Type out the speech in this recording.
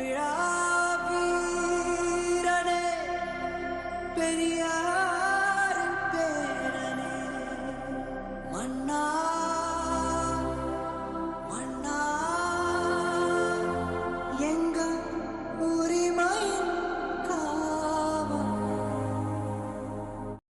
breathe out.